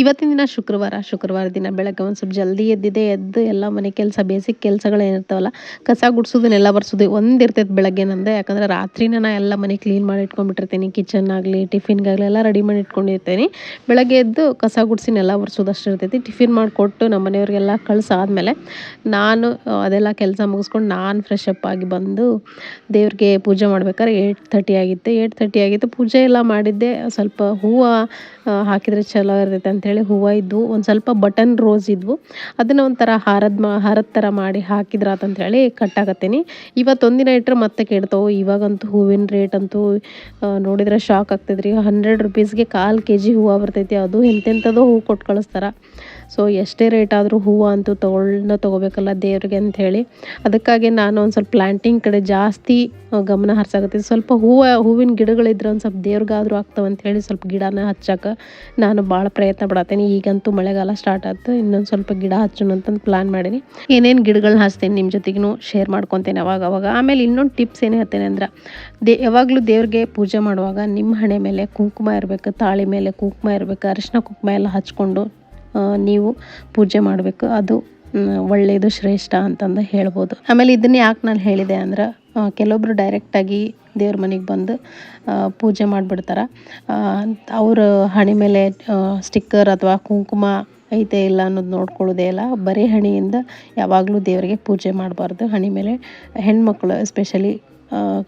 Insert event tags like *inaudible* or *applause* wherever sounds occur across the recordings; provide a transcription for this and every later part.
ಇವತ್ತಿನ ದಿನ ಶುಕ್ರವಾರ ಶುಕ್ರವಾರ ದಿನ ಬೆಳಗ್ಗೆ ಒಂದು ಸ್ವಲ್ಪ ಜಲ್ದಿ ಎದ್ದಿದೆ, ಎದ್ದು ಎಲ್ಲ ಮನೆ ಕೆಲಸ, ಬೇಸಿಕ್ ಕೆಲಸಗಳು ಏನಿರ್ತಾವಲ್ಲ, ಕಸ ಗುಡಿಸೋದನ್ನೆಲ್ಲ ಬರ್ಸೋದು, ಒಂದು ಇರ್ತೈತೆ ಬೆಳಗ್ಗೆ ನಂದೆ. ಯಾಕಂದ್ರೆ ರಾತ್ರಿನ ನಾ ಎಲ್ಲ ಮನೆ ಕ್ಲೀನ್ ಮಾಡಿ ಇಟ್ಕೊಂಡ್ಬಿಟ್ಟಿರ್ತೀನಿ ಕಿಚನ್ ಆಗಲಿ ಟಿಫಿನ್ಗಾಗಲಿ ಎಲ್ಲ ರೆಡಿ ಮಾಡಿ ಇಟ್ಕೊಂಡಿರ್ತೀನಿ. ಬೆಳಗ್ಗೆ ಎದ್ದು ಕಸ ಗುಡಿಸಿನೆಲ್ಲ ಬರ್ಸೋದು ಅಷ್ಟು ಇರ್ತೈತಿ. ಟಿಫಿನ್ ಮಾಡಿಕೊಟ್ಟು ನಮ್ಮ ಮನೆಯವ್ರಿಗೆಲ್ಲ ಕಳ್ಸಾದ್ಮೇಲೆ ನಾನು ಅದೆಲ್ಲ ಕೆಲಸ ಮುಗಿಸ್ಕೊಂಡು ನಾನು ಫ್ರೆಶ್ ಅಪ್ ಆಗಿ ಬಂದು ದೇವ್ರಿಗೆ ಪೂಜೆ ಮಾಡ್ಬೇಕಾದ್ರೆ ಏಯ್ಟ್ ತರ್ಟಿ ಆಗಿತ್ತು. ಏಯ್ಟ್ ತರ್ಟಿ ಆಗಿತ್ತು. ಪೂಜೆ ಎಲ್ಲ ಮಾಡಿದ್ದೆ. ಸ್ವಲ್ಪ ಹೂವು ಹಾಕಿದ್ರೆ ಚಲೋ ಇರ್ತೈತೆ ಅಂಥೇಳಿ ಹೂವು ಇದ್ವು. ಒಂದು ಸ್ವಲ್ಪ ಬಟನ್ ರೋಸ್ ಇದ್ವು. ಅದನ್ನು ಒಂಥರ ಹಾರದ ಮಾ, ಹಾರದ ಥರ ಮಾಡಿ ಹೇಳಿ ಅಂತೇಳಿ ಕಟ್ಟಾಕತ್ತೀನಿ. ಇವತ್ತೊಂದಿನ ಇಟ್ಟರೆ ಮತ್ತೆ ಕೆಡ್ತಾವೆ. ಇವಾಗಂತೂ ಹೂವಿನ ರೇಟ್ ಅಂತೂ ನೋಡಿದರೆ ಶಾಕ್ ಆಗ್ತದ್ರಿ. ಹಂಡ್ರೆಡ್ ರುಪೀಸ್ಗೆ ಕಾಲು ಕೆ ಜಿ ಹೂವು ಬರ್ತೈತಿ. ಅದು ಎಂತೆಂಥದೋ ಹೂವು ಕೊಟ್ಟು ಕಳಿಸ್ತಾರೆ. ಸೊ ಎಷ್ಟೇ ರೇಟ್ ಆದರೂ ಹೂವು ಅಂತೂ ತೊಗೊಳ್ನ ತೊಗೋಬೇಕಲ್ಲ ದೇವ್ರಿಗೆ ಅಂಥೇಳಿ ಅದಕ್ಕಾಗಿ ನಾನು ಒಂದು ಸ್ವಲ್ಪ ಪ್ಲ್ಯಾಂಟಿಂಗ್ ಕಡೆ ಜಾಸ್ತಿ ಗಮನ ಹರ್ಸಾಕತ್ತೀನಿ. ಸ್ವಲ್ಪ ಹೂವು, ಹೂವಿನ ಗಿಡಗಳಿದ್ರೆ ಒಂದು ಸ್ವಲ್ಪ ದೇವ್ರಿಗಾದರೂ ಆಗ್ತಾವಂಥೇಳಿ ಸ್ವಲ್ಪ ಗಿಡನ ಹಚ್ಚಕ್ಕೆ ನಾನು ಭಾಳ ಪ್ರಯತ್ನ ಪಡತ್ತೀನಿ ಈಗಂತೂ ಮಳೆಗಾಲ ಸ್ಟಾರ್ಟ್ ಆಯ್ತು ಇನ್ನೊಂದು ಸ್ವಲ್ಪ ಗಿಡ ಹಚ್ಚೋಣ ಅಂತಂದು ಪ್ಲ್ಯಾನ್ ಮಾಡೀನಿ. ಏನೇನು ಗಿಡಗಳನ್ನ ಹಚ್ತೀನಿ ನಿಮ್ಮ ಜೊತೆಗೂ ಶೇರ್ ಮಾಡ್ಕೊತೇನೆ ಅವಾಗ ಅವಾಗ. ಆಮೇಲೆ ಇನ್ನೊಂದು ಟಿಪ್ಸ್ ಏನು ಹೇಳ್ತೇನೆ ಅಂದ್ರೆ, ದೇ ಯಾವಾಗಲೂ ದೇವ್ರಿಗೆ ಪೂಜೆ ಮಾಡುವಾಗ ನಿಮ್ಮ ಹಣೆ ಮೇಲೆ ಕುಂಕುಮ ಇರಬೇಕು, ತಾಳಿ ಮೇಲೆ ಕುಂಕುಮ ಇರಬೇಕು, ಅರಿಶಿನ ಕುಂಕುಮ ಎಲ್ಲ ಹಚ್ಕೊಂಡು ನೀವು ಪೂಜೆ ಮಾಡಬೇಕು. ಅದು ಒಳ್ಳೆಯದು ಶ್ರೇಷ್ಠ ಅಂತಂದು ಹೇಳ್ಬೋದು. ಆಮೇಲೆ ಇದನ್ನ ಯಾಕೆ ನಾನು ಹೇಳಿದೆ ಅಂದ್ರೆ ಕೆಲವೊಬ್ರು ಡೈರೆಕ್ಟಾಗಿ ದೇವ್ರ ಮನೆಗೆ ಬಂದು ಪೂಜೆ ಮಾಡಿಬಿಡ್ತಾರೆ. ಅವರು ಹಣೆ ಮೇಲೆ ಸ್ಟಿಕ್ಕರ್ ಅಥವಾ ಕುಂಕುಮ ಐತೆ ಇಲ್ಲ ಅನ್ನೋದು ನೋಡ್ಕೊಳ್ಳೋದೇ ಇಲ್ಲ. ಬರೀ ಹಣೆಯಿಂದ ಯಾವಾಗಲೂ ದೇವರಿಗೆ ಪೂಜೆ ಮಾಡಬಾರ್ದು. ಹಣೆ ಮೇಲೆ ಹೆಣ್ಮಕ್ಳು ಎಸ್ಪೆಷಲಿ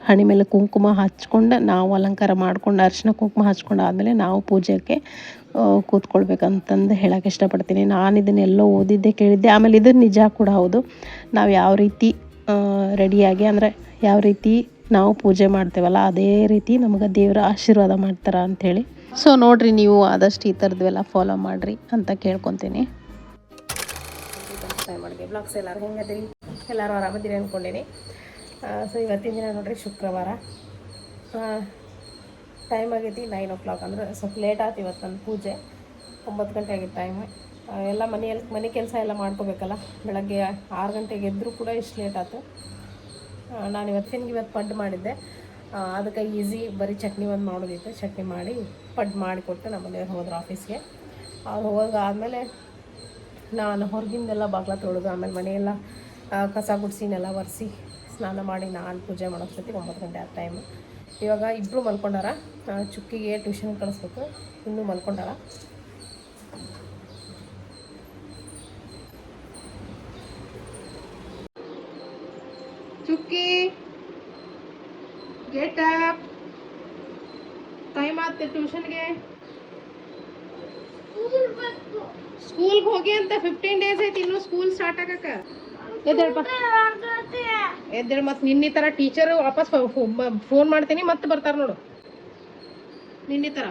ಹಣೆ ಮೇಲೆ ಕುಂಕುಮ ಹಚ್ಕೊಂಡು ನಾವು ಅಲಂಕಾರ ಮಾಡ್ಕೊಂಡು ಅರಿಶಿನ ಕುಂಕುಮ ಹಚ್ಕೊಂಡು ಆದಮೇಲೆ ನಾವು ಪೂಜೆಗೆ ಕೂತ್ಕೊಳ್ಬೇಕಂತಂದು ಹೇಳಕ್ಕೆ ಇಷ್ಟಪಡ್ತೀನಿ. ನಾನು ಇದನ್ನೆಲ್ಲೋ ಓದಿದ್ದೆ ಕೇಳಿದ್ದೆ. ಆಮೇಲೆ ಇದು ನಿಜ ಕೂಡ ಹೌದು. ನಾವು ಯಾವ ರೀತಿ ರೆಡಿಯಾಗಿ ಅಂದರೆ ಯಾವ ರೀತಿ ನಾವು ಪೂಜೆ ಮಾಡ್ತೇವಲ್ಲ, ಅದೇ ರೀತಿ ನಮಗೆ ದೇವರ ಆಶೀರ್ವಾದ ಮಾಡ್ತಾರೆ ಅಂಥೇಳಿ ಸೊ ನೋಡಿರಿ ನೀವು ಆದಷ್ಟು ಈ ಥರದ್ವೆಲ್ಲ ಫಾಲೋ ಮಾಡಿರಿ ಅಂತ ಕೇಳ್ಕೊತೀನಿ. ಬ್ಲಾಗ್ಸ್ ಎಲ್ಲರೂ ಹೆಂಗದಿರಿ? ಎಲ್ಲರೂ ಆರಾಮದಿರಿ ಅಂದ್ಕೊಂಡೀನಿ ಸೊ ಇವತ್ತಿನ ದಿನ ನೋಡಿರಿ ಶುಕ್ರವಾರ. ಟೈಮ್ ಆಗೈತಿ ನೈನ್ ಓ ಕ್ಲಾಕ್ ಅಂದ್ರೆ ಸ್ವಲ್ಪ ಲೇಟ್ ಆಯ್ತು ಇವತ್ತು ನನ್ನ ಪೂಜೆ. ಒಂಬತ್ತು ಗಂಟೆ ಆಗಿತ್ತು ಟೈಮ್ ಎಲ್ಲ ಮನೆಯಲ್ಲಿ ಮನೆ ಕೆಲಸ ಎಲ್ಲ ಮಾಡ್ಕೋಬೇಕಲ್ಲ. ಬೆಳಗ್ಗೆ ಆರು ಗಂಟೆಗೆ ಎದ್ದರೂ ಕೂಡ ಇಷ್ಟು ಲೇಟ್ ಆಯ್ತು. ನಾನು ಇವತ್ತಿನ ಇವತ್ತು ಪಡ್ಡು ಮಾಡಿದ್ದೆ. ಅದಕ್ಕೆ ಈಸಿ ಬರೀ ಚಟ್ನಿ ಒಂದು ಮಾಡೋದಿತ್ತು. ಚಟ್ನಿ ಮಾಡಿ ಪಡ್ಡು ಮಾಡಿಕೊಟ್ಟು ನಮ್ಮ ಮನೆಯವ್ರು ಹೋದ್ರು ಆಫೀಸ್ಗೆ ಅವ್ರು ಹೋದಾದಮೇಲೆ ನಾನು ಹೊರಗಿಂದೆಲ್ಲ ಬಾಗ್ಲ ತೊಳೆದು ಆಮೇಲೆ ಮನೆಯೆಲ್ಲ ಕಸ ಗುಡಿಸಿನೆಲ್ಲ ಒರೆಸಿ ಸ್ನಾನ ಮಾಡಿ ನಾನು ಪೂಜೆ ಮಾಡೋಷ್ಟೊತ್ತಿಗೆ ಒಂಬತ್ತು ಗಂಟೆ ಆ ಟೈಮ್ ಇವಾಗ ಇಬ್ಬರು ಮಲ್ಕೊಂಡಾರ. ಚುಕ್ಕಿಗೆ ಟ್ಯೂಷನ್ ಕಳಿಸ್ಬೇಕು. ಇನ್ನೂ ಮಲ್ಕೊಂಡಾರ ಚುಕ್ಕಿ ಗೇಟ್ ಅಪ್ ಟೈಮ್ ಆಗ್ತದೆ ಟ್ಯೂಷನ್ಗೆ ಸ್ಕೂಲ್ಗೆ ಹೋಗಿ ಅಂತ ಫಿಫ್ಟೀನ್ ಡೇಸ್ ಐತಿ ಇನ್ನೂ ಸ್ಕೂಲ್ ಸ್ಟಾರ್ಟ್ ಆಗಕ್ಕ. ಎದ್ದೇಳಪ್ಪ ಎದ್ದೇಳು ಮತ್ತೆ ನಿನ್ನೆ ಥರ ಟೀಚರ್ ವಾಪಸ್ ಫೋನ್ ಮಾಡ್ತೀನಿ ಮತ್ತೆ ಬರ್ತಾರೆ ನೋಡು. ನಿನ್ನೆ ಥರ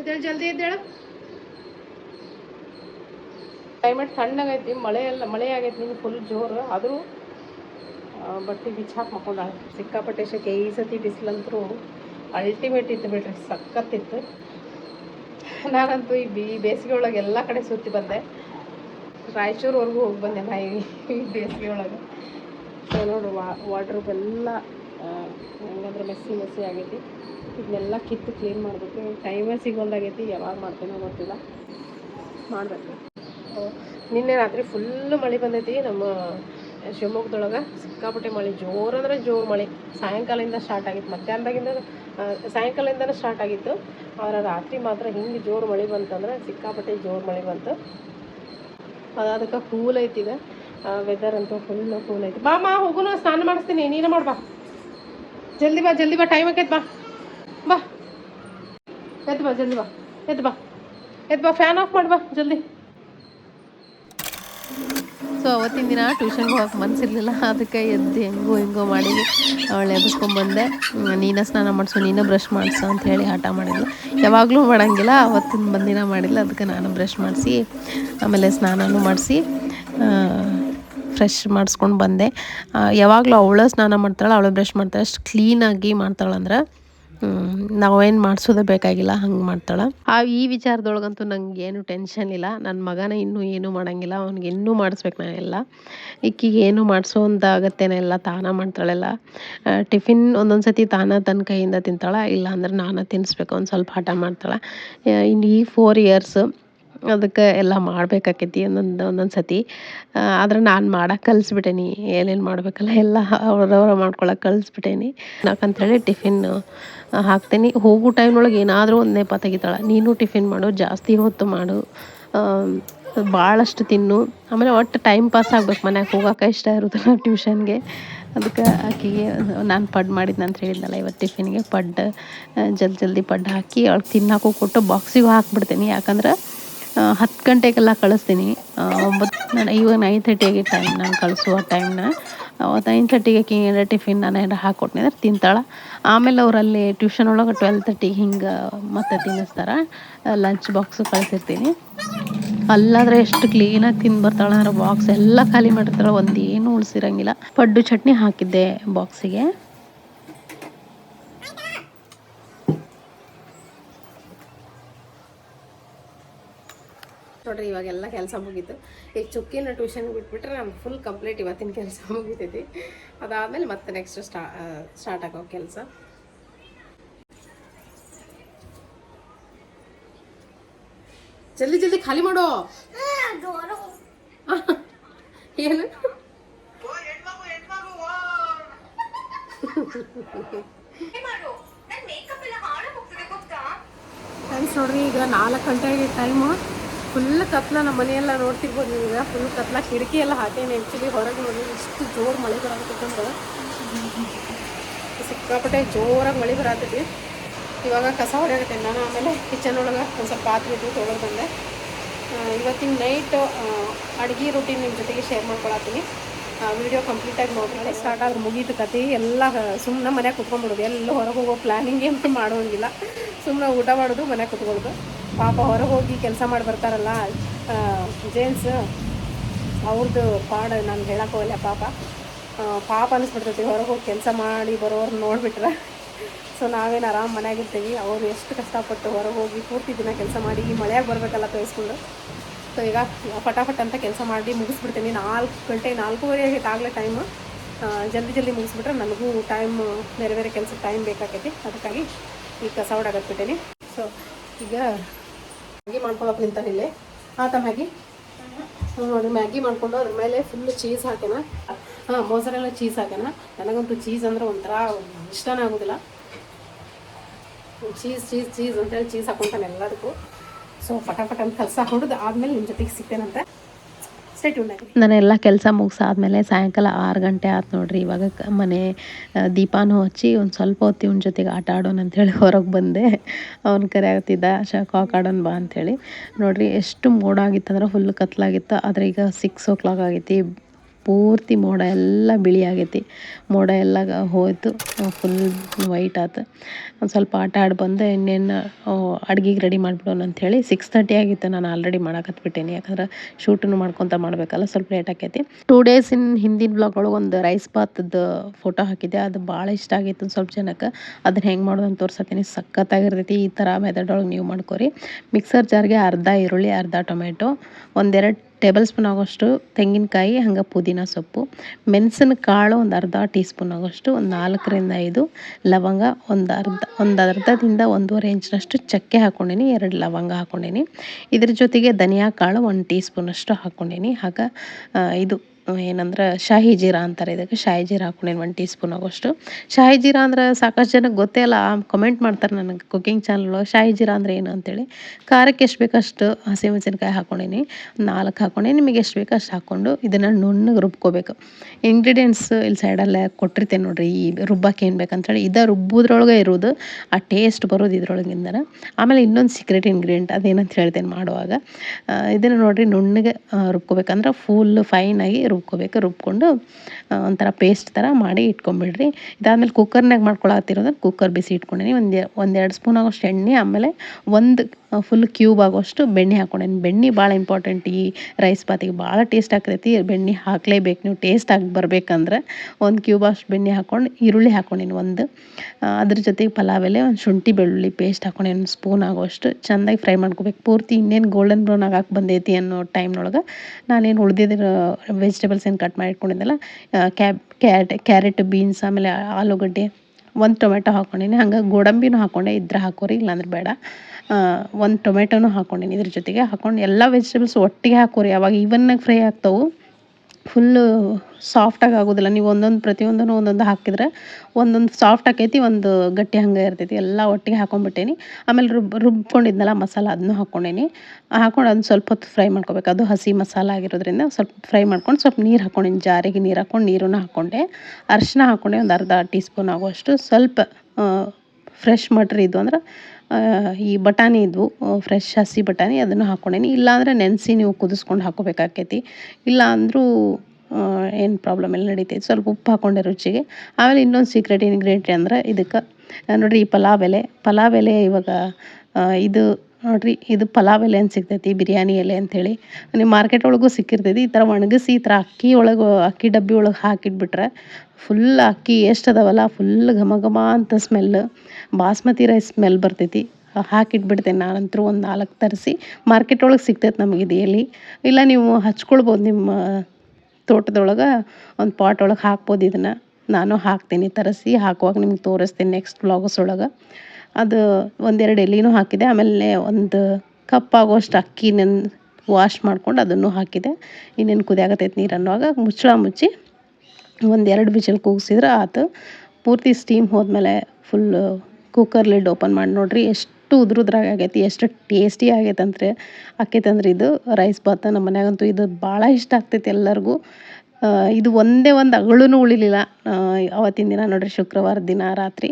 ಎದ್ದೇಳು ಜಲ್ದಿ ಎದ್ದೇಳು. ಕ್ಲೈಮೇಟ್ ತಣ್ಣಗೈತಿ ಮಳೆ ಎಲ್ಲ ಮಳೆ ಆಗೈತಿ ನಿಮ್ಗೆ ಫುಲ್ ಜೋರು. ಆದರೂ ಬಟ್ಟೆ ಬಿಚ್ಚಾಕ್ ಮಕ್ಕೊಂಡಾಳ ಸಿಕ್ಕಾಪಟ್ಟೆ ಶೆಕೆ ಈ ಸತಿ ಬಿಸಿಲಂತರೂ ಅಲ್ಟಿಮೇಟ್ ಇತ್ತು ಬಿಡ್ರಿ ಸಖತ್ತಿತ್ತು ನಾನಂತೂ ಈ ಬಿ ಬೇಸಿಗೆ ಒಳಗೆ ಎಲ್ಲ ಕಡೆ ಸುತ್ತಿ ಬಂದೆ. ರಾಯಚೂರ್ವರೆಗೂ ಹೋಗಿ ಬಂದೆ ನಾ ಈ ಬೇಸಿಗೆ ಒಳಗೆ. ಸೊ ನೋಡು ವಾಟ್ರೂಪ್ ಎಲ್ಲ ಹೆಂಗಂದ್ರೆ ಮೆಸ್ಸಿ ಮೆಸ್ಸಿ ಆಗೈತಿ. ಇದನ್ನೆಲ್ಲ ಕಿತ್ತು ಕ್ಲೀನ್ ಮಾಡಬೇಕು. ಟೈಮೇ ಸಿಗೋಲ್ದಾಗೈತಿ, ಯಾವಾಗ ಮಾಡ್ತೇನೋ ಗೊತ್ತಿಲ್ಲ. ಮಾಡಬೇಕು. ನಿನ್ನೆ ರಾತ್ರಿ ಫುಲ್ಲು ಮಳೆ ಬಂದೈತಿ. ನಮ್ಮ ಶಿವಮೊಗ್ಗದೊಳಗೆ ಸಿಕ್ಕಾಪಟ್ಟೆ ಮಳೆ, ಜೋರು ಅಂದರೆ ಜೋರು ಮಳೆ. ಸಾಯಂಕಾಲದಿಂದ ಸ್ಟಾರ್ಟ್ ಆಗಿತ್ತು. ಮಧ್ಯಾಹ್ನದಾಗಿಂದ ಸಾಯಂಕಾಲದಿಂದನೇ ಸ್ಟಾರ್ಟ್ ಆಗಿತ್ತು. ಆದರೆ ರಾತ್ರಿ ಮಾತ್ರ ಹಿಂಗೆ ಜೋರು ಮಳೆ ಬಂತಂದ್ರೆ ಸಿಕ್ಕಾಪಟ್ಟೆ ಜೋರು ಮಳೆ ಬಂತು. ಅದಕ್ಕೆ ಕೂಲ್ ಐತಿ ಈಗ ವೆದರ್ ಅಂತೂ ಫುಲ್ ಕೂಲ್ ಐತಿ. ಬಾ, ಮಾ, ಹೋಗುನು, ಸ್ನಾನ ಮಾಡಿಸ್ತೀನಿ. ನೀನು ಮಾಡ್ಬಾ ಜಲ್ದಿ ಬಾ ಜಲ್ದಿ ಬಾ ಟೈಮ್ ಆಕೈತೆ ಬಾ. ಬಾ. ಎದ್ದು ಬಾ, ಜಲ್ದಿ ಬಾ. ಎದ್ದು ಬಾ. ಎದ್ದು ಬಾ ಫ್ಯಾನ್ ಆಫ್ ಮಾಡ್ಬಾ ಜಲ್ದಿ. ಸೊ ಅವತ್ತಿನ ದಿನ ಟ್ಯೂಷನ್ಗೆ ಹೋಗಕ್ಕೆ ಮನಸ್ಸಿರಲಿಲ್ಲ ಅದಕ್ಕೆ ಎದ್ದು ಹೆಂಗೋ ಹಿಂಗೋ ಮಾಡಿ ಅವಳು ಎಬ್ಬಿಸ್ಕೊಂಬಂದೆ ನೀನು ಸ್ನಾನ ಮಾಡಿಸು, ನೀನು ಬ್ರಷ್ ಮಾಡಿಸು ಅಂತ ಹೇಳಿ ಹಠ ಮಾಡಿದ್ಲು. ಯಾವಾಗಲೂ ಮಾಡೋಂಗಿಲ್ಲ, ಅವತ್ತಿನ ಬಂದಿನ ಮಾಡಿಲ್ಲ ಅದಕ್ಕೆ ನಾನು ಬ್ರಷ್ ಮಾಡಿಸಿ, ಆಮೇಲೆ ಸ್ನಾನನೂ ಮಾಡಿಸಿ ಫ್ರೆಶ್ ಮಾಡಿಸ್ಕೊಂಡು ಬಂದೆ. ಯಾವಾಗಲೂ ಅವಳು ಸ್ನಾನ ಮಾಡ್ತಾಳೆ, ಅವಳು ಬ್ರಷ್ ಮಾಡ್ತಾಳೆ. ಅಷ್ಟು ಕ್ಲೀನಾಗಿ ಮಾಡ್ತಾಳಂದ್ರೆ ನಾವೇನು ಮಾಡಿಸೋದೇ ಬೇಕಾಗಿಲ್ಲ, ಹಂಗೆ ಮಾಡ್ತಾಳೆ. ಆ, ಈ ವಿಚಾರದೊಳಗಂತೂ ನಂಗೆ ಏನು ಟೆನ್ಷನ್ ಇಲ್ಲ. ನನ್ನ ಮಗನ ಇನ್ನೂ ಏನೂ ಮಾಡೋಂಗಿಲ್ಲ. ಅವ್ನಿಗೆ ಇನ್ನೂ ಮಾಡಿಸ್ಬೇಕು ನಾನೆಲ್ಲ. ಈಕಿಗೆ ಏನು ಮಾಡಿಸೋ ಅಂತ ಅಗತ್ಯನೇ ಇಲ್ಲ ತಾನ ಮಾಡ್ತಾಳೆಲ್ಲ. ಟಿಫಿನ್ ಒಂದೊಂದು ಸತಿ ತಾನ ತನ್ನ ಕೈಯಿಂದ ತಿಂತಾಳೆ ಇಲ್ಲ ಅಂದ್ರೆ ನಾನು ತಿನ್ನಿಸ್ಬೇಕು ಒಂದು ಸ್ವಲ್ಪ ಹಠ ಮಾಡ್ತಾಳೆ. ಇನ್ನು ಈ ಫೋರ್ ಇಯರ್ಸ್ ಅದಕ್ಕೆ ಎಲ್ಲ ಮಾಡಬೇಕಾಕೈತಿ ಒಂದೊಂದು ಒಂದೊಂದು ಸತಿ. ಆದ್ರೆ ನಾನು ಮಾಡಕ್ಕೆ ಕಲಿಸ್ಬಿಟ್ಟೇನಿ. ಏನೇನು ಮಾಡಬೇಕಲ್ಲ ಎಲ್ಲ ಅವ್ರವ್ರ ಮಾಡ್ಕೊಳಕ್ಕೆ ಕಲಿಸ್ಬಿಟ್ಟೇನಿ. ಯಾಕಂತೇಳಿ ಟಿಫಿನ್ ಹಾಕ್ತೀನಿ. ಹೋಗೋ ಟೈಮ್ನೊಳಗೆ ಏನಾದರೂ ಒಂದು ನೆಪ ತೆಗಿತಾಳೆ. ನೀನು ಟಿಫಿನ್ ಮಾಡು, ಜಾಸ್ತಿ ಹೊತ್ತು ಮಾಡು. ಭಾಳಷ್ಟು ತಿನ್ನು. ಆಮೇಲೆ ಒಟ್ಟು ಟೈಮ್ ಪಾಸ್ ಆಗ್ಬೇಕು. ಮನ್ಯಾಗ ಹೋಗೋಕೆ ಇಷ್ಟ ಇರುತ್ತಲ್ಲ ಟ್ಯೂಷನ್ಗೆ. ಅದಕ್ಕೆ ಆಕೆಗೆ ನಾನು ಪಡ್ ಮಾಡಿದ್ನ ಅಂತ ಹೇಳಿದ್ನಲ್ಲ ಇವತ್ತು ಟಿಫಿನ್ಗೆ ಪಡ್ಡು ಜಲ್ದಿ ಜಲ್ದಿ ಪಡ್ಡು ಹಾಕಿ ಅವ್ಳಿಗೆ ತಿನ್ನೋಕ್ಕೂ ಕೊಟ್ಟು ಬಾಕ್ಸಿಗೂ ಹಾಕ್ಬಿಡ್ತೀನಿ. ಯಾಕಂದ್ರೆ ಹತ್ತು ಗಂಟೆಗೆಲ್ಲ ಕಳಿಸ್ತೀನಿ. ಒಂಬತ್ತು, ನಾನು ಇವಾಗ ನೈನ್ ತರ್ಟಿಗೆ ಟೈಮ್ ನಾನು ಕಳಿಸುವ ಟೈಮ್ನ ಅವತ್ತು ನೈನ್ ತರ್ಟಿಗೆ ಏನಾರ ಟಿಫಿನ್ ನಾನು ಏನಾರ ಹಾಕ್ಕೊಟ್ನಿ ಅಂದ್ರೆ ತಿಂತಾಳೆ. ಆಮೇಲೆ ಅವರಲ್ಲಿ ಟ್ಯೂಷನ್ ಒಳಗೆ ಟ್ವೆಲ್ ತರ್ಟಿಗೆ ಹಿಂಗೆ ಮತ್ತೆ ತಿನ್ನಿಸ್ತಾರೆ. ಲಂಚ್ ಬಾಕ್ಸು ಕಳಿಸಿರ್ತೀನಿ. ಅಲ್ಲಾದ್ರೆ ಎಷ್ಟು ಕ್ಲೀನಾಗಿ ತಿಂದು ಬರ್ತಾಳೆ ಅಂದ್ರೆ ಬಾಕ್ಸ್ ಎಲ್ಲ ಖಾಲಿ ಮಾಡಿರ್ತಾರೆ ಒಂದೇನು ಏನು ಉಳಿಸಿರಂಗಿಲ್ಲ. ಪಡ್ಡು ಚಟ್ನಿ ಹಾಕಿದ್ದೆ ಬಾಕ್ಸಿಗೆ ನೋಡ್ರಿ ಇವಾಗೆಲ್ಲ ಕೆಲಸ ಮುಗೀತು. ಈಗ ಚುಕ್ಕಿನ ಟ್ಯೂಷನ್ ಬಿಟ್ಬಿಟ್ರೆ ನಾನು ಫುಲ್ ಕಂಪ್ಲೀಟ್ ಇವತ್ತಿನ ಕೆಲಸ ಮುಗಿತೈತಿ. ಅದಾದಮೇಲೆ ಮತ್ತೆ ನೆಕ್ಸ್ಟ್ ಸ್ಟಾ ಸ್ಟಾರ್ಟ್ ಆಗೋ ಕೆಲಸ. ಜಲ್ದಿ ಜಲ್ದಿ ಖಾಲಿ ಮಾಡೋ. *laughs* ಏನು? *laughs* ಫ್ರೆಂಡ್ಸ್ ನೋಡ್ರಿ ಈಗ ನಾಲ್ಕು ಗಂಟೆಗೆ ಟೈಮು ಫುಲ್ ಕತ್ಲ ನಮ್ಮ ಮನೆಯೆಲ್ಲ ನೋಡ್ತಿರ್ಬೋದು ನೀವು ಫುಲ್ ಕತ್ಲ ಕಿಟಕಿ ಎಲ್ಲ ಹಾಕೇನೆ ಆ್ಯಕ್ಚುಲಿ ಹೊರಗೆ ನೋಡಿ ಇಷ್ಟು ಜೋರು ಮಳೆ ಬರತ್ತಂದ್ರೆ ಸಿಕ್ಕಾಪಟ್ಟೆ ಜೋರಾಗಿ ಮಳೆ ಬರತ್ತೈತಿ ಇವಾಗ ಕಸ ಹೊಡೆಯಾಗತ್ತೆ ನಾನು ಆಮೇಲೆ ಕಿಚನ್ ಒಳಗೆ ಒಂದು ಸ್ವಲ್ಪ ಪಾತ್ರೆ ತೊಗೊಂಡು ಬಂದೆ. ಇವತ್ತಿನ ನೈಟ್ ಅಡುಗೆ ರೂಟೀನ್ ನಿಮ್ಮ ಜೊತೆಗೆ ಶೇರ್ ಮಾಡ್ಕೊಳತ್ತೀನಿ. ವಿಡಿಯೋ ಕಂಪ್ಲೀಟಾಗಿ ನೋಡ್ಕೊಳ್ಳಿ ಸ್ಟಾರ್ಟ್ ಆದ್ರೆ ಮುಗೀತು ಕತೆ ಎಲ್ಲ ಸುಮ್ಮನೆ ಮನೆಗೆ ಕುತ್ಕೊಂಡ್ಬಿಡೋದು. ಎಲ್ಲ ಹೊರಗೆ ಹೋಗೋ ಪ್ಲ್ಯಾನಿಂಗ್ ಏನು *laughs* ಮಾಡೋಂಗಿಲ್ಲ. ಸುಮ್ಮನೆ ಊಟ ಮಾಡೋದು ಮನೆಗೆ ಕುತ್ಕೊಳ್ಳೋದು. ಪಾಪ ಹೊರಗೆ ಹೋಗಿ ಕೆಲಸ ಮಾಡಿ ಬರ್ತಾರಲ್ಲ ಜೇನ್ಸ್ ಅವ್ರದ್ದು ಪಾಡ ನಾನು ಹೇಳಕ್ಕೆ ಪಾಪ. ಪಾಪ ಅನಿಸ್ಬಿಡ್ತೈತಿ, ಹೊರಗೆ ಹೋಗಿ ಕೆಲಸ ಮಾಡಿ ಬರೋರು ನೋಡಿಬಿಟ್ರೆ. ಸೊ ನಾವೇನು ಆರಾಮ್ ಮನೆಯಾಗಿರ್ತೀವಿ. ಅವರು ಎಷ್ಟು ಕಷ್ಟಪಟ್ಟು ಹೊರಗೆ ಹೋಗಿ ಪೂರ್ತಿ ದಿನ ಕೆಲಸ ಮಾಡಿ ಈ ಮಳೆಯಾಗ ಬರಬೇಕಲ್ಲ ತೋರಿಸ್ಕೊಂಡು ಸೊ ಈಗ ಫಟಾಫಟ್ ಅಂತ ಕೆಲಸ ಮಾಡಿ ಮುಗಿಸ್ಬಿಡ್ತೀನಿ. ನಾಲ್ಕು ಗಂಟೆ, ನಾಲ್ಕೂವರೆ ಆಗಲೇ ಟೈಮು ಜಲ್ದಿ ಜಲ್ದಿ ಮುಗಿಸ್ಬಿಟ್ರೆ ನನಗೂ ಟೈಮ್ ಬೇರೆ ಬೇರೆ ಕೆಲಸ ಟೈಮ್ ಬೇಕಾಗೈತಿ ಅದಕ್ಕಾಗಿ ಈಗ ಕಸ ಹೊಡಾಕತ್ಬಿಟ್ಟೇನಿ ಸೊ ಈಗ ಮ್ಯಾಗಿ ಮಾಡ್ಕೊಳಕ್ಕೆ ನಿಂತಾನೆ ಇಲ್ಲಿ. ಆತ ಮ್ಯಾಗಿ? ನೋಡಿ ಮ್ಯಾಗಿ ಮಾಡ್ಕೊಂಡು ಅದ್ರ ಮೇಲೆ ಫುಲ್ ಚೀಸ್ ಹಾಕ್ಯಾನ. ಹಾ, ಮೊಸರೆಲ್ಲ ಚೀಸ್ ಹಾಕ್ಯಾನ. ನನಗಂತೂ ಚೀಸ್ ಅಂದ್ರೆ ಒಂಥರ ಇಷ್ಟನೇ ಆಗೋದಿಲ್ಲ. ಚೀಸ್ ಚೀಸ್ ಚೀಸ್ ಅಂತೇಳಿ ಚೀಸ್ ಹಾಕೊಂತಾನೆ ಎಲ್ಲದಕ್ಕೂ. ಸೊ ಫಟಾಫಟ್ ಅಂತ ಕೆಲಸ ಹೊಡೆದು ಆದ್ಮೇಲೆ ನಿಮ್ಮ ಜೊತೆಗೆ ಸಿಗ್ತೇನಂತೆ. ನಾನೆಲ್ಲ ಕೆಲಸ ಮುಗಿಸಾದ್ಮೇಲೆ ಸಾಯಂಕಾಲ ಆರು ಗಂಟೆ ಆಯ್ತು ನೋಡ್ರಿ. ಇವಾಗ ಮನೆ ದೀಪಾನು ಹಚ್ಚಿ ಒಂದು ಸ್ವಲ್ಪ ಹೊತ್ತು ಇವನ ಜೊತೆಗೆ ಆಟ ಆಡೋಣ ಅಂಥೇಳಿ ಹೊರಗೆ ಬಂದೆ. ಅವ್ನು ಕರೆ ಆಗ್ತಿದ್ದ ಕಾಕ್ ಆಡೋಣ ಬಾ ಅಂಥೇಳಿ ನೋಡ್ರಿ, ಎಷ್ಟು ಮೋಡ ಆಗಿತ್ತಂದ್ರೆ ಫುಲ್ ಕತ್ಲಾಗಿತ್ತು. ಆದರೆ ಈಗ ಸಿಕ್ಸ್ ಓ ಕ್ಲಾಕ್ ಆಗೈತಿ. ಪೂರ್ತಿ ಮೋಡ ಎಲ್ಲ ಬಿಳಿ ಆಗೈತಿ. ಮೋಡ ಎಲ್ಲ ಹೋಯ್ತು ಫುಲ್ ವೈಟ್ ಆಯ್ತು ಒಂದು ಸ್ವಲ್ಪ ಆಟ ಆಡಿ ಬಂದೆ, ಇನ್ನೇನು ಅಡ್ಗೆಗೆ ರೆಡಿ ಮಾಡಿಬಿಡೋಣ ಅಂಥೇಳಿ ಸಿಕ್ಸ್ ತರ್ಟಿ ಆಗಿತ್ತು. ನಾನು ಆಲ್ರೆಡಿ ಮಾಡಕತ್ಬಿಟ್ಟೇನಿ. ಯಾಕಂದ್ರೆ ಶೂಟನ್ನು ಮಾಡ್ಕೊತ ಮಾಡಬೇಕಲ್ಲ, ಸ್ವಲ್ಪ ಲೇಟ್ ಆಕೈತಿ. ಟೂ ಡೇಸ್ ಇನ್ ಹಿಂದಿನ ಬ್ಲಾಗ್ ಒಳಗೆ ಒಂದು ರೈಸ್ ಬಾತದ್ದು ಫೋಟೋ ಹಾಕಿದ್ದೆ. ಅದು ಭಾಳ ಇಷ್ಟ ಆಗಿತ್ತು ಸ್ವಲ್ಪ ಜನಕ್ಕೆ ಅದನ್ನ ಹೆಂಗೆ ಮಾಡೋದು ಅಂತ ತೋರ್ಸತ್ತೀನಿ ಸಖತ್ತಾಗಿರ್ತೈತಿ. ಈ ಥರ ಮೆಥಡ್ ನೀವು ಮಾಡ್ಕೊರಿ. ಮಿಕ್ಸರ್ ಜಾರ್ಗೆ ಅರ್ಧ ಈರುಳ್ಳಿ, ಅರ್ಧ ಟೊಮೆಟೊ, ಒಂದೆರಡು ಟೇಬಲ್ ಸ್ಪೂನ್ ಆಗೋಷ್ಟು ತೆಂಗಿನಕಾಯಿ, ಹಂಗೆ ಪುದೀನ ಸೊಪ್ಪು, ಮೆಣಸಿನ ಕಾಳು ಒಂದು ಅರ್ಧ ಟೀ ಸ್ಪೂನ್ ಆಗೋಷ್ಟು, ಒಂದು ನಾಲ್ಕರಿಂದ ಐದು ಲವಂಗ, ಒಂದು ಅರ್ಧ, ಒಂದು ಅರ್ಧದಿಂದ ಒಂದೂವರೆ ಇಂಚಿನಷ್ಟು ಚಕ್ಕೆ ಹಾಕ್ಕೊಂಡೀನಿ ಎರಡು ಲವಂಗ ಹಾಕ್ಕೊಂಡೀನಿ ಇದ್ರ ಜೊತೆಗೆ ಧನಿಯಾ ಕಾಳು ಒಂದು ಟೀ ಸ್ಪೂನಷ್ಟು ಹಾಕ್ಕೊಂಡೀನಿ ಆಗ ಇದು ಏನಂದ್ರೆ ಶಾಹಿ ಜೀರಾ ಅಂತಾರೆ. ಇದಕ್ಕೆ ಶಾಹಿ ಜೀರಾ ಹಾಕೊಂಡೇನು ಒಂದು ಟೀ ಸ್ಪೂನ್ ಆಗೋಷ್ಟು. ಶಾಹಿ ಜೀರಾ ಅಂದ್ರೆ ಸಾಕಷ್ಟು ಜನಕ್ಕೆ ಗೊತ್ತೇ ಇಲ್ಲ ಕಮೆಂಟ್ ಮಾಡ್ತಾರೆ ನನಗೆ ಕುಕ್ಕಿಂಗ್ ಚಾನಲ್ ಶಾಹಿ ಜೀರಾ ಅಂದರೆ ಏನು ಅಂತೇಳಿ ಖಾರಕ್ಕೆ ಎಷ್ಟು ಬೇಕಷ್ಟು ಹಸಿಮೆಣಸಿನ್ಕಾಯಿ ಹಾಕ್ಕೊಂಡೀನಿ ನಾಲ್ಕು ಹಾಕೊಂಡೆ ನಿಮಗೆ ಎಷ್ಟು ಬೇಕು ಅಷ್ಟು ಹಾಕ್ಕೊಂಡು ಇದನ್ನು ನುಣ್ಣಗೆ ರುಬ್ಕೋಬೇಕು. ಇಂಗ್ರೀಡಿಯೆಂಟ್ಸ್ ಇಲ್ಲಿ ಸೈಡಲ್ಲೇ ಕೊಟ್ಟಿರ್ತೇನೆ ನೋಡಿರಿ, ಈ ರುಬ್ಬಕ್ಕೆ ಏನು ಬೇಕಂತೇಳಿ. ಇದು ರುಬ್ಬುದ್ರೊಳಗೆ ಇರೋದು, ಆ ಟೇಸ್ಟ್ ಬರೋದು ಇದ್ರೊಳಗಿಂದ ಆಮೇಲೆ ಇನ್ನೊಂದು ಸೀಕ್ರೆಟ್ ಇಂಗ್ರೀಡಿಯೆಂಟ್ ಅದೇನಂತ ಹೇಳ್ತೇನೆ ಮಾಡುವಾಗ. ಇದನ್ನು ನೋಡಿರಿ ನುಣ್ಣಗೆ ರುಬ್ಕೋಬೇಕಂದ್ರೆ ಫುಲ್ ಫೈನಾಗಿ ರುಬ್ಕೋಬೇಕು ರುಬ್ಕೊಂಡು ಒಂಥರ ಪೇಸ್ಟ್ ಥರ ಮಾಡಿ ಇಟ್ಕೊಂಬಿಡ್ರಿ. ಇದಾದಮೇಲೆ ಕುಕ್ಕರ್ನಾಗ ಮಾಡ್ಕೊಳತ್ತಿರೋದನ್ನ ಕುಕ್ಕರ್ ಬಿಸಿ ಇಟ್ಕೊಂಡೀನಿ. ಒಂದು ಒಂದೆರಡು ಸ್ಪೂನ್ ಆಗೋಷ್ಟು ಎಣ್ಣೆ, ಆಮೇಲೆ ಒಂದು ಫುಲ್ ಕ್ಯೂಬ್ ಆಗೋಷ್ಟು ಬೆಣ್ಣೆ ಹಾಕ್ಕೊಂಡೇನಿ ಬೆಣ್ಣೆ ಭಾಳ ಇಂಪಾರ್ಟೆಂಟ್ ಈ ರೈಸ್ ಬಾತಿಗೆ ಭಾಳ ಟೇಸ್ಟ್ ಆಗ್ತೈತಿ. ಬೆಣ್ಣೆ ಹಾಕಲೇಬೇಕು ನೀವು. ಟೇಸ್ಟ್ ಆಗಿ ಬರಬೇಕಂದ್ರೆ ಒಂದು ಕ್ಯೂಬ್ ಅಷ್ಟು ಬೆಣ್ಣೆ ಹಾಕ್ಕೊಂಡು ಈರುಳ್ಳಿ ಹಾಕ್ಕೊಂಡೀನಿ ಒಂದು. ಅದ್ರ ಜೊತೆಗೆ ಪಲಾವ್ ಎಲೆ, ಒಂದು ಶುಂಠಿ ಬೆಳ್ಳುಳ್ಳಿ ಪೇಸ್ಟ್ ಹಾಕ್ಕೊಂಡೇನಿ ಒಂದು ಸ್ಪೂನ್ ಆಗೋಷ್ಟು. ಚೆನ್ನಾಗಿ ಫ್ರೈ ಮಾಡ್ಕೋಬೇಕು. ಪೂರ್ತಿ ಇನ್ನೇನು ಗೋಲ್ಡನ್ ಬ್ರೌನ್ ಆಗಕ್ಕೆ ಬಂದೈತಿ ಅನ್ನೋ ಟೈಮ್ನೊಳಗೆ ನಾನೇನು ಉಳಿದಿದ್ದ ವೆಜಿಟೇಬಲ್ಸ್ ಏನು ಕಟ್ ಮಾಡಿ ಇಟ್ಕೊಂಡಿದ್ದೆಲ್ಲ ಕ್ಯಾಬ್ ಕ್ಯಾರೆಟ್, ಬೀನ್ಸ್, ಆಮೇಲೆ ಆಲೂಗಡ್ಡೆ ಒಂದು ಟೊಮೆಟೊ ಹಾಕ್ಕೊಂಡೀನಿ ಹಂಗೆ ಗೋಡಂಬಿನೂ ಹಾಕ್ಕೊಂಡೆ ಇದ್ರೆ ಹಾಕೋರಿ, ಇಲ್ಲಾಂದ್ರೆ ಬೇಡ. ಒಂದು ಟೊಮೆಟೊನೂ ಹಾಕ್ಕೊಂಡೀನಿ ಇದ್ರ ಜೊತೆಗೆ. ಹಾಕ್ಕೊಂಡು ಎಲ್ಲ ವೆಜಿಟೇಬಲ್ಸ್ ಒಟ್ಟಿಗೆ ಹಾಕೋರಿ. ಅವಾಗ ಈವನ್ನಾಗಿ ಫ್ರೈ ಆಗ್ತಾವೆ. ಫುಲ್ಲು ಸಾಫ್ಟಾಗಿ ಆಗೋದಿಲ್ಲ. ನೀವು ಒಂದೊಂದು ಪ್ರತಿಯೊಂದನ್ನು ಒಂದೊಂದು ಹಾಕಿದ್ರೆ ಒಂದೊಂದು ಸಾಫ್ಟ್ ಆಕೈತಿ, ಒಂದು ಗಟ್ಟಿ ಹಂಗೆ ಇರ್ತೈತಿ. ಎಲ್ಲ ಒಟ್ಟಿಗೆ ಹಾಕೊಂಡ್ಬಿಟ್ಟೇನಿ ಆಮೇಲೆ ರುಬ್, ರುಬ್ಕೊಂಡಿದ್ನಲ್ಲ ಮಸಾಲ ಅದನ್ನು ಹಾಕ್ಕೊಂಡೇನಿ ಹಾಕೊಂಡು ಅದನ್ನ ಸ್ವಲ್ಪ ಹೊತ್ತು ಫ್ರೈ ಮಾಡ್ಕೋಬೇಕು. ಅದು ಹಸಿ ಮಸಾಲ ಆಗಿರೋದ್ರಿಂದ ಸ್ವಲ್ಪ ಫ್ರೈ ಮಾಡ್ಕೊಂಡು ಸ್ವಲ್ಪ ನೀರು ಹಾಕ್ಕೊಂಡೀನಿ ಜಾರಿಗೆ ನೀರು ಹಾಕ್ಕೊಂಡು ನೀರನ್ನು ಹಾಕ್ಕೊಂಡೆ ಅರಿಶಿನ ಹಾಕ್ಕೊಂಡೆ ಒಂದು ಅರ್ಧ ಟೀ ಸ್ಪೂನ್ ಆಗುವಷ್ಟು. ಸ್ವಲ್ಪ ಫ್ರೆಶ್ ಮಟ್ರ್ ಇದು ಅಂದ್ರೆ ಈ ಬಟಾಣಿ ಇದ್ವು ಫ್ರೆಶ್ ಹಸಿ ಬಟಾಣಿ, ಅದನ್ನು ಹಾಕ್ಕೊಂಡೇನಿ. ಇಲ್ಲಾಂದರೆ ನೆನೆಸಿ ನೀವು ಕುದಿಸ್ಕೊಂಡು ಹಾಕೋಬೇಕಾಕೈತಿ ಇಲ್ಲ ಅಂದರೂ ಏನು ಪ್ರಾಬ್ಲಮ್ ಎಲ್ಲ ನಡೀತೈತಿ. ಸ್ವಲ್ಪ ಉಪ್ಪು ಹಾಕ್ಕೊಂಡೆ ರುಚಿಗೆ. ಆಮೇಲೆ ಇನ್ನೊಂದು ಸೀಕ್ರೆಟ್ ಇಂಗ್ರೀಡಿಯೆಂಟ್ ಅಂದ್ರೆ ಇದಕ್ಕೆ ನೋಡಿರಿ ಈ ಪಲಾವ್ ಎಲೆ. ಪಲಾವ್ ಎಲೆ ಇವಾಗ ಇದು ನೋಡಿರಿ, ಇದು ಪಲಾವ್ ಎಲೆ ಅಂತ ಸಿಗ್ತೈತಿ, ಬಿರಿಯಾನಿ ಎಲೆ ಅಂಥೇಳಿ ನಿಮ್ಮ ಮಾರ್ಕೆಟ್ ಒಳಗೂ ಸಿಕ್ಕಿರ್ತೈತಿ, ಈ ಥರ ಒಣಗಿಸಿ, ಈ ಥರ ಅಕ್ಕಿ ಒಳಗೆ, ಅಕ್ಕಿ ಡಬ್ಬಿ ಒಳಗೆ ಹಾಕಿಟ್ಬಿಟ್ರೆ ಫುಲ್ ಅಕ್ಕಿ ಎಷ್ಟು ಅದಾವಲ್ಲ ಫುಲ್ ಘಮ ಘಮ ಅಂತ ಸ್ಮೆಲ್ ಬಾಸ್ಮತಿ ರೈಸ್ ಸ್ಮೆಲ್ ಬರ್ತೈತಿ. ಹಾಕಿಟ್ಬಿಡ್ತೇನೆ ನಾನಂತರೂ ಒಂದು ನಾಲ್ಕು ತರಿಸಿ ಮಾರ್ಕೆಟ್ ಒಳಗೆ ಸಿಗ್ತೈತೆ ನಮಗೆ ಇದು ಎಲೆ. ಇಲ್ಲ ನೀವು ಹಚ್ಕೊಳ್ಬೋದು ನಿಮ್ಮ ತೋಟದೊಳಗೆ, ಒಂದು ಪಾಟ್ ಒಳಗೆ ಹಾಕ್ಬೋದು ಇದನ್ನು. ನಾನು ಹಾಕ್ತೀನಿ, ತರಿಸಿ, ಹಾಕುವಾಗ ನಿಮ್ಗೆ ತೋರಿಸ್ತೀನಿ ನೆಕ್ಸ್ಟ್ ಬ್ಲಾಗಸ್ ಒಳಗೆ. ಅದು ಒಂದೆರಡು ಎಲೆನೂ ಹಾಕಿದೆ. ಆಮೇಲೆ ಒಂದು ಕಪ್ ಆಗೋಷ್ಟು ಅಕ್ಕಿ ನೆನ್ ವಾಶ್ ಮಾಡ್ಕೊಂಡು ಅದನ್ನು ಹಾಕಿದೆ. ಇನ್ನೇನು ಕುದಿಯಾಗತ್ತೈತೆ ನೀರು ಅನ್ನುವಾಗ ಮುಚ್ಚಳ ಮುಚ್ಚಿ ಒಂದೆರಡು ಬಿಸಿಲು ಕೂಗಿಸಿದ್ರೆ ಆತು. ಪೂರ್ತಿ ಸ್ಟೀಮ್ ಹೋದ್ಮೇಲೆ ಫುಲ್ಲು ಕುಕ್ಕರ್ ಲಿಡ್ ಓಪನ್ ಮಾಡಿ ನೋಡ್ರಿ, ಎಷ್ಟು ಉದ್ರದ್ರಾಗ ಆಗೈತಿ, ಎಷ್ಟು ಟೇಸ್ಟಿ ಆಗೈತೆ ಅಂದ್ರೆ ಇದು ರೈಸ್ ಬಾತ್ ನಮ್ಮ ಮನ್ಯಾಗಂತೂ ಇದು ಭಾಳ ಇಷ್ಟ ಆಗ್ತೈತೆ ಎಲ್ಲರಿಗೂ. ಇದು ಒಂದೇ ಒಂದು ಅಗಳೂ ಉಳಿಲಿಲ್ಲ. ಅವತ್ತಿನ ದಿನ ನೋಡಿರಿ ಶುಕ್ರವಾರ ದಿನ ರಾತ್ರಿ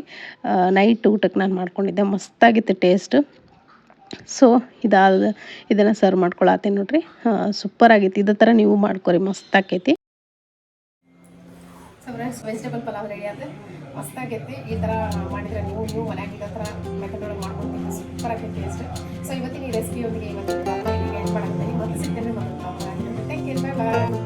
ನೈಟ್ ಊಟಕ್ಕೆ ನಾನು ಮಾಡ್ಕೊಂಡಿದ್ದೆ. ಮಸ್ತಾಗಿತ್ತು ಟೇಸ್ಟು ಸೊ ಇದಾದ, ಇದನ್ನು ಸರ್ವ್ ಮಾಡ್ಕೊಳತ್ತೀನಿ ನೋಡ್ರಿ. ಸೂಪರ್ ಆಗೈತಿ ಇದೇ ಥರ ನೀವು ಮಾಡ್ಕೊರಿ. ಮಸ್ತ್ ಆಕೈತಿ. ವೆಜಿಟೇಬಲ್ ಪಲಾವ್ ರೆಡಿ ಆದರೆ ಮಸ್ತಾಗೈತಿ ಈ ಥರ ಮಾಡಿದರೆ ನೀವು ನೀವು ಮನೆಯಾಗ ಇದೇ ಥರ ಮೆಥಡೊಳಗೆ ಮಾಡ್ಕೊಳ್ತೀನಿ ಸೂಪರ್ ಆಗೈತಿ ಅಷ್ಟೇ ಸೊ ಇವತ್ತಿನ ಈ ರೆಸಿಪಿಯೊಂದಿಗೆ ಇವತ್ತಿನ ಎಂಟ್ ಮಾಡ್ತೀನಿ ಮತ್ತೆ ಸಿಗ್ತೇನೆ ಮತ್ತೆ ಥ್ಯಾಂಕ್ ಯು ಬಾಯ್